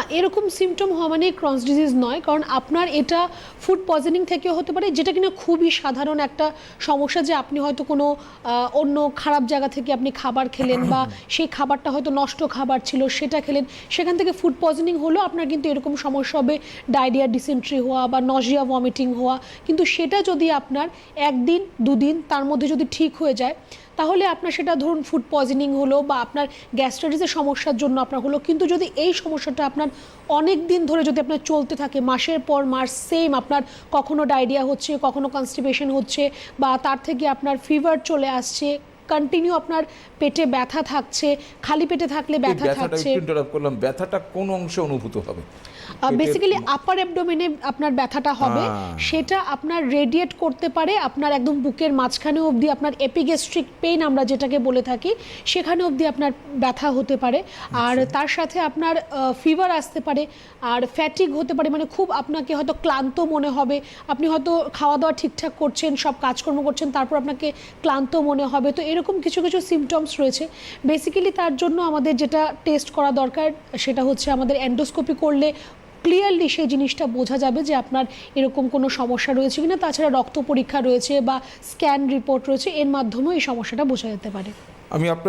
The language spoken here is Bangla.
না এরকম সিমটম হওয়া মানে ক্রস ডিজিজ নয়, কারণ আপনার এটা ফুড পয়জনিং থেকেও হতে পারে, যেটা কিনা খুবই সাধারণ একটা সমস্যা যে আপনি হয়তো কোনো অন্য খারাপ জায়গা থেকে আপনি খাবার খেলেন বা সেই খাবারটা হয়তো নষ্ট খাবার ছিল সেটা খেলেন, সেখান থেকে ফুড পয়জনিং হলেও আপনার কিন্তু এরকম সমস্যা হবে ডায়রিয়া ডিসেন্ট্রি হওয়া বা নজিয়া ভমিটিং হওয়া, কিন্তু সেটা যদি আপনার একদিন, দুদিন তার মধ্যে যদি ঠিক হয়ে যায়, তাহলে আপনার সেটা ধরুন ফুড পয়জনিং হলো বা আপনার গ্যাস্ট্রাইটিসের সমস্যার জন্য আপনার হলো, কিন্তু যদি এই সমস্যাটা আপনার অনেক দিন ধরে যদি আপনার চলতে থাকে, মাসের পর মাস সেম আপনার কখনো ডায়রিয়া হচ্ছে, কখনো কনস্টিপেশন হচ্ছে বা তার থেকে আপনার ফিভার চলে আসছে কন্টিনিউ আপনার পেটে ব্যথা থাকছে খালি পেটে থাকলে ব্যথা থাকছে। interrupt করলাম। ব্যথাটা কোন অংশে অনুভূত হবে? বেসিক্যালি আপার অ্যাবডোমেনে আপনার ব্যথাটা হবে। সেটা আপনার রেডিয়েট করতে পারে আপনার একদম বুকের মাঝখানে অবধি আপনার এপিগেস্ট্রিক পেইন আমরা যেটাকে বলে থাকি সেখানে অবধি আপনার ব্যথা হতে পারে। আর আচ্ছা। তার সাথে আপনার ফিভার আসতে পারে আর ফ্যাটিক হতে পারে মানে খুব আপনাকে হয়তো ক্লান্ত মনে হবে। আপনি হয়তো খাওয়া দাওয়া ঠিকঠাক করছেন সব কাজকর্ম করছেন তারপর আপনাকে ক্লান্ত মনে হবে। তো এরকম কিছু কিছু সিমটমস রয়েছে। বেসিক্যালি তার জন্য আমাদের যেটা টেস্ট করা দরকার, সেটা হচ্ছে আমাদের অ্যান্ডোস্কোপি করলে ক্লিয়ারলি সেই জিনিসটা বোঝা যাবে যে আপনার এরকম কোনো সমস্যা রয়েছে কিনা। তাছাড়া রক্ত পরীক্ষা রয়েছে বা স্ক্যান রিপোর্ট রয়েছে, এর মাধ্যমেও এই সমস্যাটা বোঝা যেতে পারে। আমি আপনার